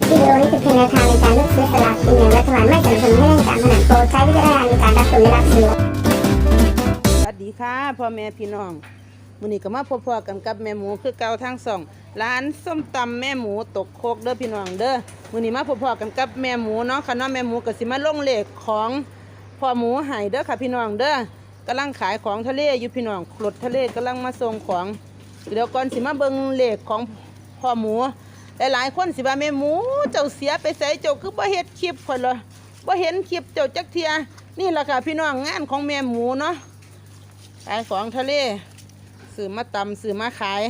วิดีโอนี้เป็นเพียงแนวทางในการเลือกซื้อสลากกินแบ่งรัฐบาลไม่สนับสนุนให้เล่นการพนันโปรดใช้วิจารณญาณในการรับชมและรับซื้อสวัสดีค่ะพ่อแม่พี่น้องมื้อนี้ก็มาพบๆกันกับแม่หมูคือเก่าทั้งสองร้านส้มตำแม่หมูตกโคกเด้อพี่น้องเด้อมื้อนี้มาพบๆกันกับแม่หมูเนาะค่ะเนาะแม่หมูก็สิมาลงเลขของพ่อหมูให้เด้อค่ะพี่น้องเด้อกำลังขายของทะเลอยู่พี่น้องรถทะเลกำลังมาส่งของเดี๋ยวก่อนสิมาเบิ่งเลขของพ่อหมู หลายๆคนสิว่าแม่หมูเจ้าเสียไปไสเจ้าคือบ่เฮ็ดคลิปข่อยเหรอบ่เห็นคลิปเจ้าจักเทียนี่แหละค่ะพี่น้องงานของแม่หมูเนาะขายของทะเลซื้อมาตำซื้อมาขาย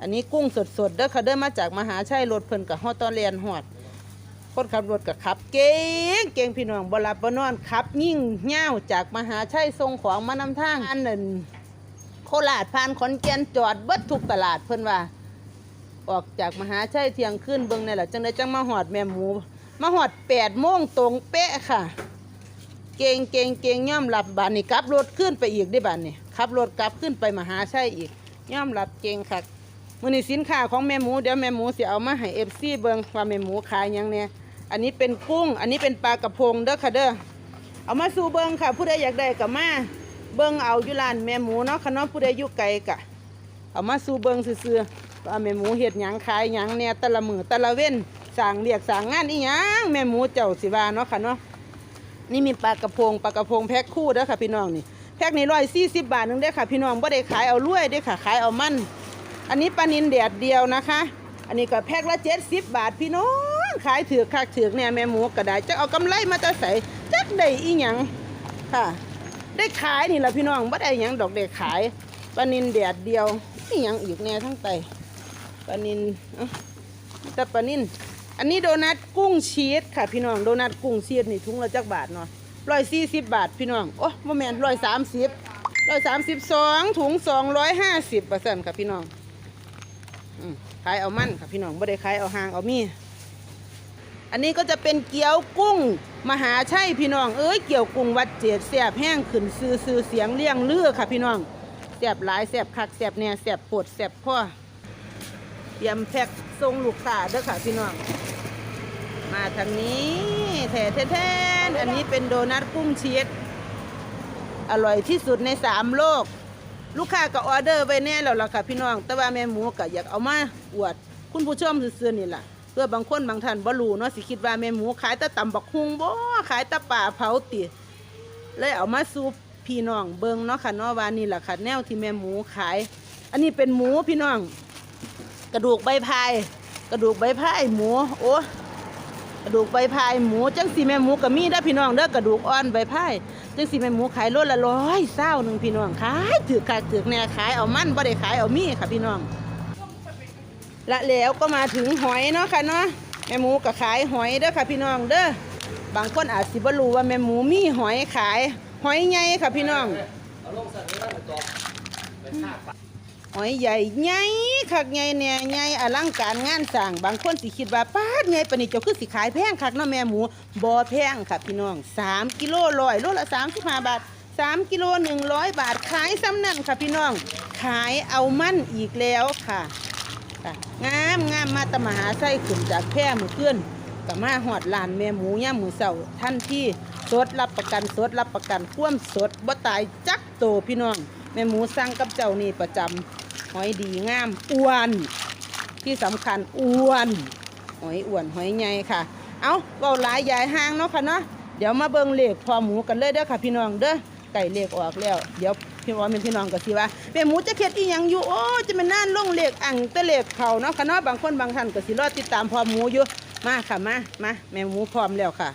อันนี้กุ้งสดๆเด้อค่ะเด้อมาจากมหาชัยรถเพิ่นกับฮอตอเรียนหอดคนขับรถกับขับ เก่งเก่งพี่น้องบลับบนอนขับ ยิ่งเง่าวจากมหาชัยส่งของมานำทางอันหนั้นโคราชผ่านขอนแก่นจอดเบิดทุกตลาดเพิ่นว่า ออกจากมหาชัยเที่ยงคืนเบิ่งนี่แหละจังได้จังมาหอดแม่หมูมาหอดแปดโมงตรงเป๊ะค่ะ เก่งเก่งเก่งย่อมรับบานนี่กลับรถขึ้นไปอีกได้บานนี่ขับรถกลับขึ้นไปมหาชัยอีกย่อมรับเก่งค่ะมื้อนี้สินค้าของแม่หมูเดี๋ยวแม่หมูสิเอามาให้ FC เบิ่งว่าแม่หมูขายยังเนี่ยอันนี้เป็นกุ้ง อันนี้เป็นปลากระพงเด้อค่ะเด้อเอามาสู่เบิ่งค่ะ ผู้ใดอยากได้ก็มาเบิ่งเอาอยู่ร้านแม่หมูเนาะค่ะเนาะผู้ใดอยู่ไกลก็เอามาสู่เบิ่งซื่อๆ ว่าแม่หมูเฮ็ดหยังขายหยังเนี่ยแต่ละมือแต่ละเว้นสร้างเรียกสร้างงานอีหยังแม่หมูเจ้าสิวาเนาะค่ะเนาะนี่มีปลากระพงปลากระพงแพ็คคู่เด้อค่ะพี่น้องนี่แพ็คนี้ร้อยสี่สิบบาทหนึงเด้อค่ะพี่น้องบ่ได้ขายเอารวยเด้อค่ะขายเอามันอันนี้ปลานินแดดเดียวนะคะ อันนี้ก็แพ็คละเจ็ดสิบบาทพี่น้องขายถือกคักถือกเนี่ยแม่หมูก็ได้จะเอากำไรมาจะใส่จักได้อีหยังค่ะ ได้ขายนี่แหละพี่น้องบ่ได้หยังดอกได้ขายปลานินแดดเดียวอีหยังอีกแน่ทั้งไต ปลานินเอ้าแต่ปลานินอันนี้โดนัทกุ้งชีสค่ะพี่น้อง โดนัทกุ้งชีสนี่ถุงละจักบาทเนาะร้อยสี่สิบบาทพี่น้อง โอ้โมเมนร้อยสามสิบร้อยสามสิบสองถุงสองร้อยห้าสิบเปอร์เซ็นต์ค่ะพี่น้องอขายเอามั่นค่ะพี่น้องไม่ได้ขายเอาหางเอามี อันนี้ก็จะเป็นเกี๊ยวกุ้งมหาชัยพี่น้อง เอ้ยเกี๊ยวกุ้งวัดเจ็ดแสบแห้งขึ้นซื้อซื้อเสียงเลี้ยงเลือค่ะพี่น้องแสบหลายแสบคักแสบแหน่แสบปวดแสบพ่อ เตรียมแพ็คส่งลูกค้าเด้อค่ะพี่น้อง มาทางนี้แท้แท้ๆอันนี้เป็นโดนัทกุ้งชีสอร่อยที่สุดในสามโลก ลูกค้าก็ออเดอร์ไว้แน่แล้วล่ะค่ะพี่น้อง แต่ว่าแม่หมูก็อยากเอามาอวด คุณผู้ชมซื่อๆนี่ล่ะเพื่อบางคนบางท่านบ่รู้เนาะสิคิดว่าแม่หมูขายต่ตำบักฮุงบ่ขายต่ป่าเผาติเลยเอามาสู่พี่น้องเบิงเนาะค่ะเนาะว่านี่ล่ะค่ะแนวที่แม่หมูขาย อันนี้เป็นหมูพี่น้อง กระดูกใบพาย กระดูกใบพายหมูโอ้กระดูกใบพายหมูจังสีแม่หมูก็มีเด้พี่น้องเด้อกระดูกอ่อนใบพายจังสีแม่หมูขายโลละร้อยเศร้าหนึ่งพี่น้องขายถือขายถือแน่ขายเอามั่นบ่ได้ขายเอามีค่ะพี่น้อง และแล้วก็มาถึงหอยเนาะค่ะเนาะแม่หมูก็ขายหอยเด้อค่ะพี่น้องเด้อบางคนอาจสิบ่รู้ว่าแม่หมูมีหอยขาย หอยใหญ่ค่ะพี่น้อง หอยใหญ่ใหญ่คักใหญ่เนี่ยใหญ่อลังการงานสร้างบางคนสิคิดว่าป้าดใหญ่ปานนี้เจ้าคือสิขายแพงคักเนาะแม่หมูบ่แพงค่ะพี่น้อง 3 กิโลร้อยโลละ35บาท 3 กิโล 100 บาทขายซ้ำนั่นค่ะพี่น้อง ขายเอามั่นอีกแล้วค่ะค่ะงามงามมาตมหาไส้ขึ้นจากแพร่มือเพื่อนก็มาหอดลานแม่หมูย่ามมือเสาท่านที่สดรับประกันสดรับประกันความสดบ่ตายจักโตพี่น้อง แม่หมูสั่งกับเจ้านี่ประจำหอยดีงามอ้วนที่สำคัญอ้วนหอยอ้วนหอยใหญ่ค่ะ เอาเบาหลายยายห้างเนาะค่ะเนาะเดี๋ยวมาเบิ่งเลขพอหมูกันเลยเด้อค่ะ พี่น้องเด้อไก่เลขออกแล้ว เดี๋ยวพี่ว่าเป็นพี่น้องก็สิว่าแม่หมูจะเค็ดอีหยังอยู่โอ้จะเป็นน่านลงเลขอ่างตะเลขเขาเนาะค่ะเนาะบางคนบางท่านก็สิรอติดตามพอหมูอยู่มาค่ะมามาแม่หมูพร้อมแล้วค่ะ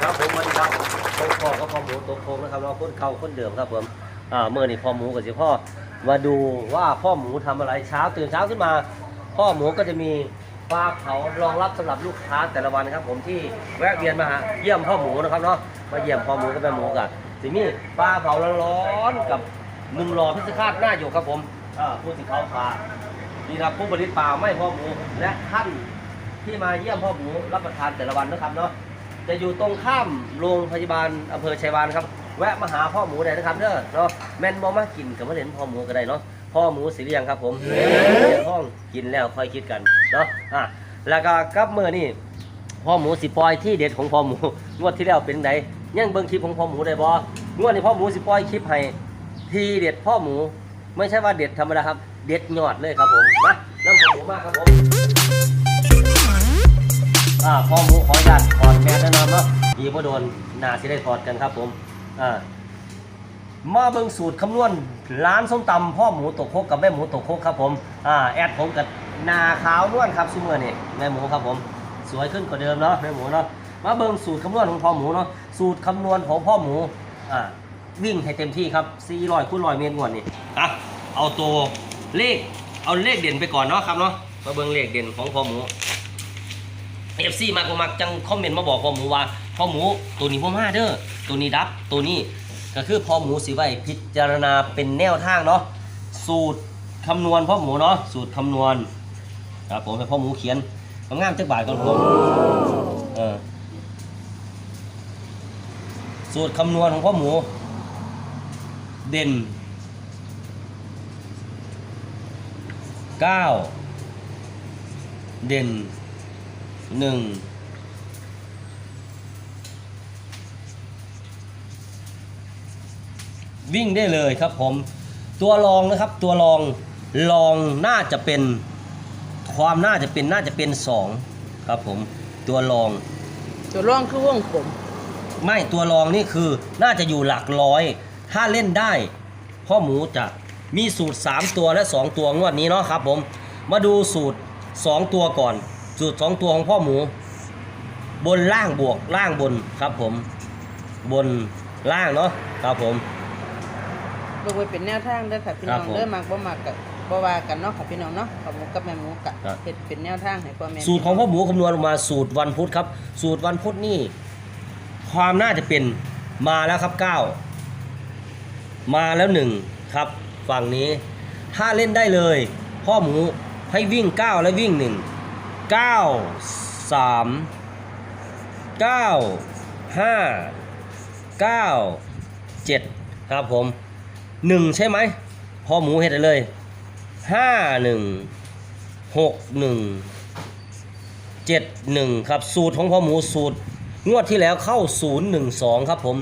ครับผมมันครับ ต๊ะคอก็พอหมูโต๊ะโคงนะครับเราคนเก่าคนเดิมครับผมอ่าเมื่อนี่พ่อหมูกับสิพ่อมาดูว่าพ่อหมูทำอะไรเช้าตื่นเช้าขึ้นมา พ่อหมูก็จะมีปลาเผารองรับสำหรับลูกค้าแต่ละวันนะครับ ผมที่แวะเวียนมาหาเยี่ยมพ่อหมูนะครับเนาะมาเยี่ยมพ่อหมูกับแม่หมูกันสิมีปลาเผาร้อนกับหนุ่มรอพิซซ่าหน้าอยู่ครับผมอ่าผู้สิเขาปลานี่ครับผู้ผลิตปลาไม่พ่อหมูและท่านที่มาเยี่ยมพ่อหมูรับประทานแต่ละวันนะครับเนาะ จะอยู่ตรงข้ามโรงพยาบาลอำเภอชัยวานครับ แวะมาหาพ่อหมูได้นะครับเด้อเนาะแม่นบ่มากินกับมาเล่นพ่อหมูก็ได้เนาะพ่อหมูสีเรียงครับผมเรียห้องกินแล้วค่อยคิดกันเนาะอะแล้วก็กับมือนี่พ่อหมูสิปล่อยที่เด็ดของพ่อหมูงวดที่แล้วเป็นไงยังเบิ่งคลิปของพ่อหมูได้บ่งวดนี้พ่อหมูสิปล่อยคลิปให้ทีเด็ดพ่อหมู ไม่ใช่ว่าเด็ดธรรมดาครับ เด็ดยอดเลยครับผมนะน้ำพ่อหมูมากครับผม อ่าพ่อหมูขออนุญาตถอดแมสแน่นอนเนาะดีบ่โดนหนาสิได้ถอดกันครับผมอ่ามาเบิ่งสูตรคำนวณร้านส้มตำพ่อหมูตกโคกกับแม่หมูตกโคกครับผมอ่าแอดผมกับนาขาวนวลครับซูเมอร์นี่แม่หมูครับผมสวยขึ้นกว่าเดิมเนาะแม่หมูเนาะมาเบิ่งสูตรคำนวณของพ่อหมูเนาะสูตรคำนวณของพ่อหมูอ่าวิ่งให้เต็มที่ครับ400คูณ100เมตรงวดนี่อะเอาตัวเลขเอาเลขเด่นไปก่อนเนาะครับเนาะมาเบิ่งเลขเด่นของพ่อหมู เอฟซีมากบ่ามักจังคอมเมนต์มาบอกพ่อหมูว่าพ่อหมูตัวนี้พ่อมาเด้อตัวนี้ดับตัวนี้ก็คือพ่อหมูสิไว้พิจารณาเป็นแนวทางเนาะสูตรคำนวณพ่อหมูเนาะสูตรคำนวณครับผมให้พ่อหมูเขียนงามจักบาทก่อนผมเออสูตรคำนวณของพ่อหมู เด่นเก้าเด่น หนึ่งวิ่งได้เลยครับผม ตัวรองนะครับตัวรองรองน่าจะเป็นความน่าจะเป็นน่าจะเป็นสองครับผมตัวรอง ตัวร่องคือวงกลมไม่ตัวรองนี่คือน่าจะอยู่หลักร้อย ถ้าเล่นได้ พ่อหมูจะมีสูตร 3 ตัวและ 2 ตัวงวดนี้เนาะครับผม มาดูสูตร 2 ตัวก่อน สูตร2ตัวของพ่อหมู บนล่างบวกล่างบนครับผม บนล่างเนาะครับผม เบิ่งไว้เป็นแนวทางเด้อค่ะพี่น้ครัอบงผมเด้อมักบ่มักกับบ่ว่ากันเนาะค่ะพี่น้องเนาะข้าวหมูกับแม่หมูกะครับ เฮ็ดเป็นแนวทางให้พ่อแม่สูตรของพ่อหมูคำนวณออกมาสูตรวันพุธครับ สูตรวันพุธนี่ ความน่าจะเป็นมาแล้วครับเก้ามาแล้วหนึ่งครับ ฝั่งนี้ ถ้าเล่นได้เลย พ่อหมูให้วิ่งเก้าและวิ่งหนึ่ง เก้าสามเก้าห้าเก้าเจ็ดครับผมหนึ่งใช่ไหมพ่อหมูเห็ดได้เลยห้าหนึ่งหกหนึ่งเจ็ดหนึ่งครับสูตรของพ่อหมูสูตร งวดที่แล้วเข้าศูนย์หนึ่งสองครับผม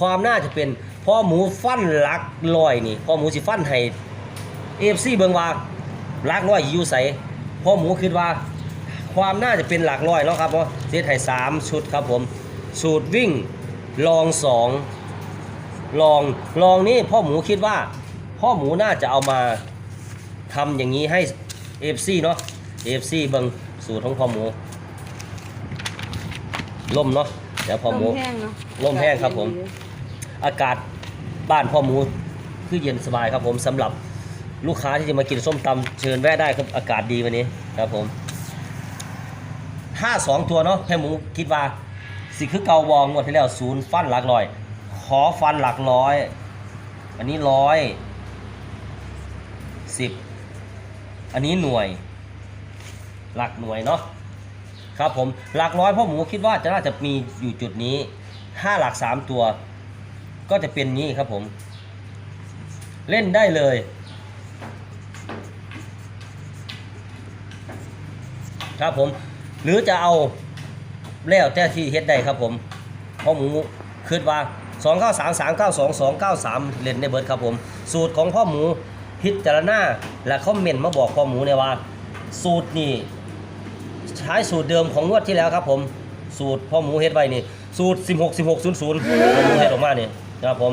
ความน่าจะเป็นพ่อหมูฟันหลักลอยนี่พ่อหมูสิฟันให้เอฟซีเบิงว่าลักร้อยอยู่ใสพ่อหมูคิดว่า ความน่าจะเป็นหลักร้อยเนาะครับเพราะเซตไทยสามชุดครับผมสูตรวิ่งลองสองลองลองนี่พ่อหมูคิดว่าพ่อหมูน่าจะเอามาทำอย่างนี้ให้ FC เนาะ FC เบิงสูตรของพ่อหมูล่มเนาะเดี๋ยวพ่อหมูลมแห้งเนาะลมแห้งครับผม อากาศบ้านพ่อหมูคือเย็นสบายครับผมสำหรับลูกค้าที่จะมากินส้มตำเชิญแวะได้ครับอากาศดีวันนี้ครับผม ถ้าสองตัวเนาะให้หมูคิดว่าสิคือเกาวองงวดที่แล้วศูนย์ฟันหลักร้อย ขอฟันหลักร้อย อันนี้ร้อยสิบอันนี้หน่วย หลักหน่วยเนาะครับผมหลักร้อยพ่อหมูคิดว่าจะน่าจะมีอยู่จุดนี้ถ้าหลักสามตัว ก็จะเป็นนี้ครับผม เล่นได้เลยครับผม หรือจะเอาแล้วแต่ที่เฮ็ดได้ครับผมพ่อหมูคิดว่า 2 9 3 3 9 2 2 9 3 เล่นในเบิร์ดครับผม สูตรของพ่อหมูพิจารณาและคอมเมนต์มาบอกพ่อหมูเนี่ยว่า สูตรนี่ใช้สูตรเดิมของงวดที่แล้วครับผม สูตรพ่อหมูเฮ็ดไว้นี่ สูตร 16 16 00พ่อหมูเฮ็ดออกมาเนี่นะครับผม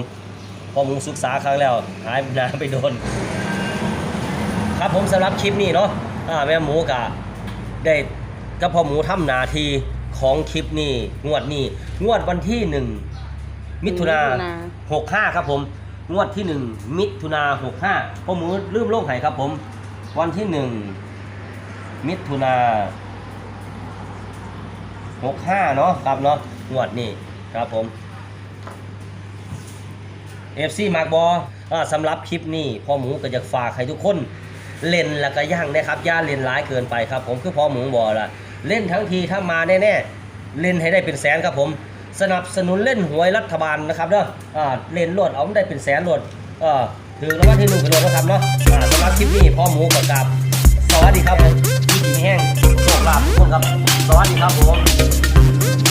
พ่อหมูศึกษาครั้งแล้วหายหนาไปโดน ครับผมสำหรับคลิปนี้เนาะแม่หมูกะได้ กับพ่อหมูทำนาทีของคลิปนี้งวดนี้งวดวันที่หนึ่งมิถุนาหกห้าครับผม งวดที่หนึ่งมิถุนาหกห้าพ่อหมูลืมโลกไห้ครับผม วันที่หนึ่งมิถุนาหกห้าเนาะครับเนาะงวดนี้ครับผม FC มากบอสำหรับคลิปนี้พ่อหมูก็จะฝากให้ทุกคน เล่นแล้วก็ย่างนะครับ ย่าเล่นร้ายเกินไปครับ ผมคือพ่อหมูบอกละ เล่นทั้งทีถ้ามาแน่ๆเล่นให้ได้เป็นแสนครับผม สนับสนุนเล่นหวยรัฐบาลนะครับเนาะเล่นรวดเอาไม่ได้เป็นแสนรวดถือแล้วว่าที่หนึ่งกระโดดนะครับเนาะสำหรับคลิปนี้พ่อหมูกับกับสวัสดีครับผมพี่แห้งโชคลาภทุกคนครับ สวัสดีครับผม